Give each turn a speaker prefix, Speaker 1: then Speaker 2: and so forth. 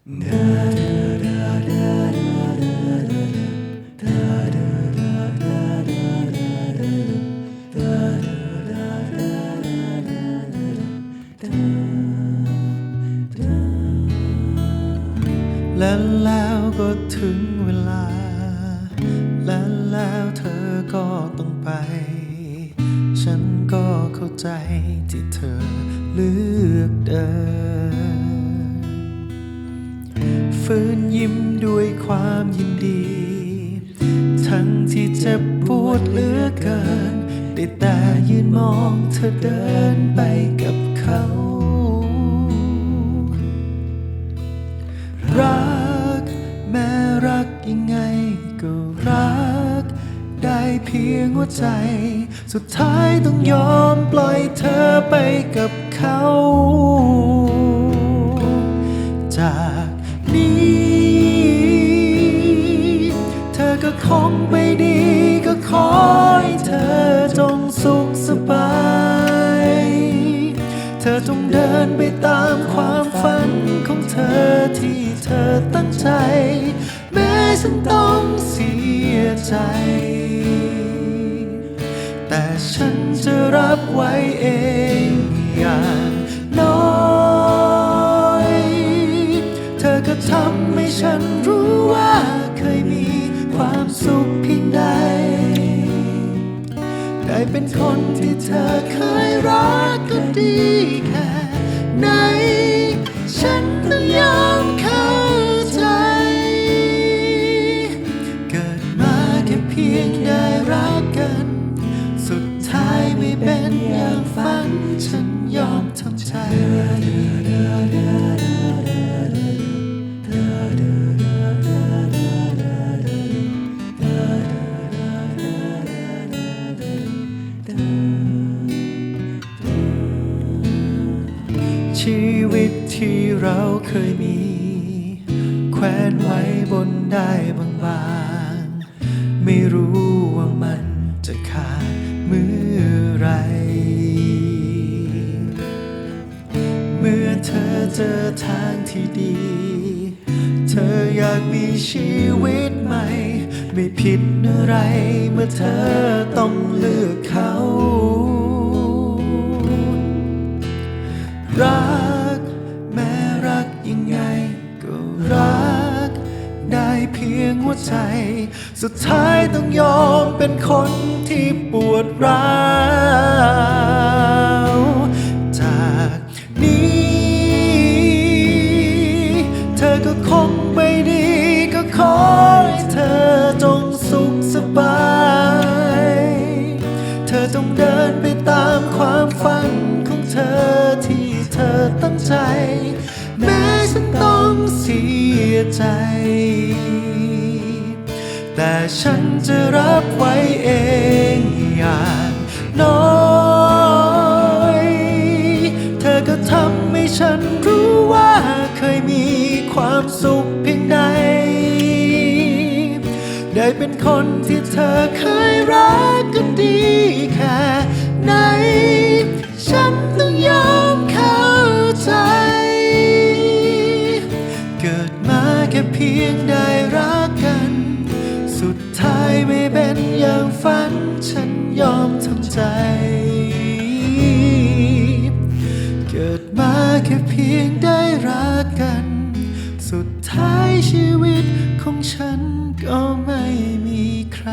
Speaker 1: และแล้วก็ถึงเวลา และแล้วเธอก็ต้องไป ฉันก็เข้าใจที่เธอเลือกเดิน ฟื้นยิ้มด้วยความยินดี ทั้งที่เจ็บปวดเหลือเกิน ได้แต่ยืนมองเธอเดินไปกับเขา รักแม้รักยังไงก็รัก ได้เพียงหัวใจ สุดท้ายต้องยอมปล่อยเธอไปกับเขา ก็คงไม่ดีก็ขอให้เธอจงสุขสบาย เธอจงเดินไปตามความฝันของเธอที่เธอตั้งใจ แม้ฉันต้องเสียใจ แต่ฉันจะรับไว้เองอย่างน้อย เธอก็ทำให้ฉันรู้ สุขเพียงใด ได้เป็นคนที่เธอเคยรักก็ดีแค่ไหน ฉันต้องยอมเข้าใจ เกิดมาแค่เพียงได้รักกัน สุดท้ายไม่เป็นอย่างฝัน ฉันยอมทำใจ ชีวิตที่เราเคยมี แขวนไว้บนได้บางๆ ไม่รู้ว่ามันจะขาดเมื่อไร เมื่อเธอเจอทางที่ดี เธออยากมีชีวิตใหม่ ไม่ผิดอะไรเมื่อเธอต้องเลือกเขา รัก แม้รักยังไง ก็รัก ได้เพียงหัวใจ สุดท้ายต้องยอมเป็นคนที่ปวดร้าวจากนี้ เธอก็คงไม่ เสียใจ แต่ฉันจะรับไว้เองอย่างน้อย เธอก็ทำให้ฉันรู้ว่าเคยมีความสุขเพียงใด ได้เป็นคนที่เธอเคยรักกันดีแค่ไหน ฝันฉันยอมทำใจ เกิดมาแค่เพียงได้รักกัน สุดท้ายชีวิตของฉันก็ไม่มีใคร